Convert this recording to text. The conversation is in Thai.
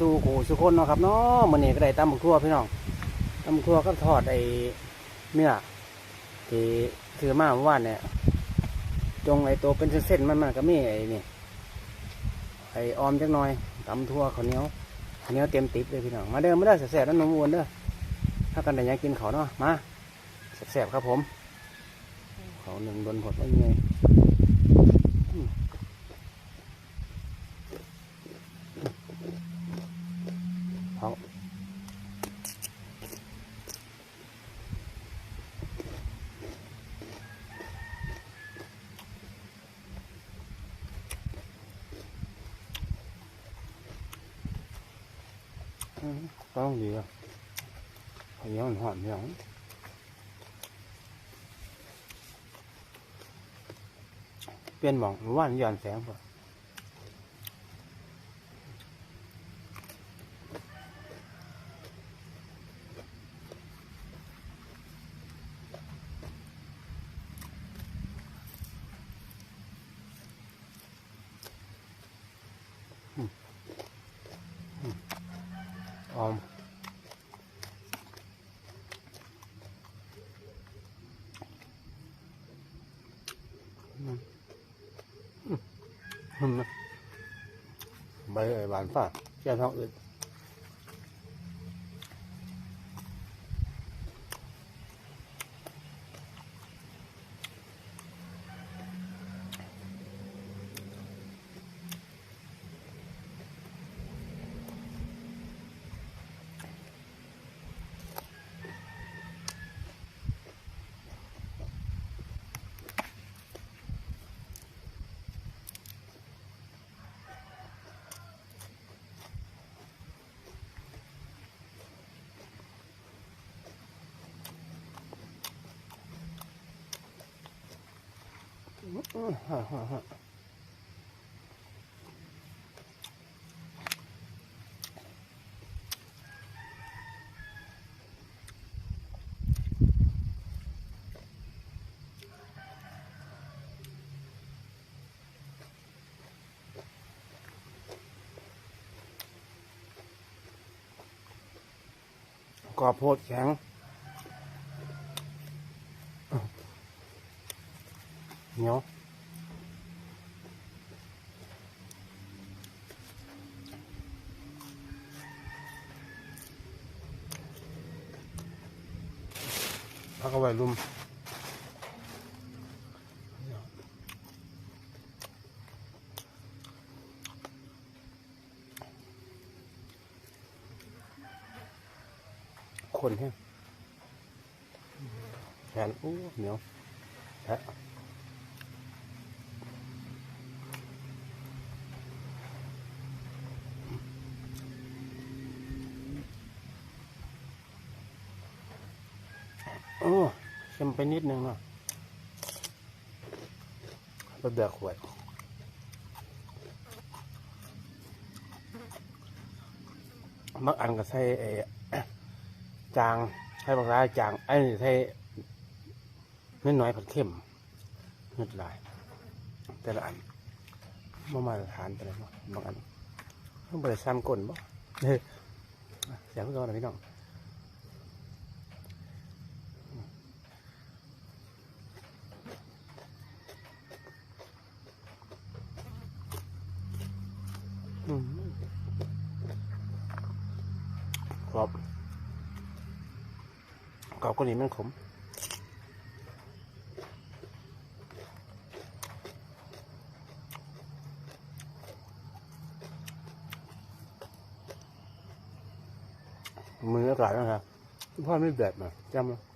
สู่กูสุคนเนาะครับเนาะมื้อนี้ก็ได้ตำบักทั่วพี่น้องตำบักทั่วก็ทอดไอ้เนื้อที่ถือมาเมื่อวานเนี่ยจงไอ้ตัวเป็นเส้นๆมันมันก็มีไอ้นี่ไอ้ออมจักหน่อยตำทั่วข้าวเหนียวข้าวเหนียวเต็มติบเลยพี่น้องมาเด้อมาเด้อแซ่บๆแล้วนมวนเด้อถ้ากันได้หยังกินเขาเนาะมาแซ่บๆครับผมเขาหนึ่งโดนผดว่าไง อืมต้องดีอะพยายามหอ มอย่างเปลี่ยนหมองว่านย้อนแสงป่ะ ออมอืมอืมอืมใบไอ้หวานฝาดแก้ท้องอืดอื้อฮ่าฮ่าฮ่ากรอบโพดแข็งเหนียว เอาไว้ลุมคนแห้งแขนอู้เหนียวแทะ โอ้เค็มไปนิดนึงเนาะก็เดือกขวดมักอันก็ใส่ไอ้จางใส่บางรายจางไอ้นี่ใส่นิดหน่อยผัดเข้มนิดหลาย แต่ละอันมามาตรฐานไปเลยเนาะบางอันต้องบริษัทก้นบ่เฮ้ยเสียงก็นะพี่น้อง กรอบกรอบกว่านี้มันขมมืออากาศนะครับพ่อไม่แบบมาจำมา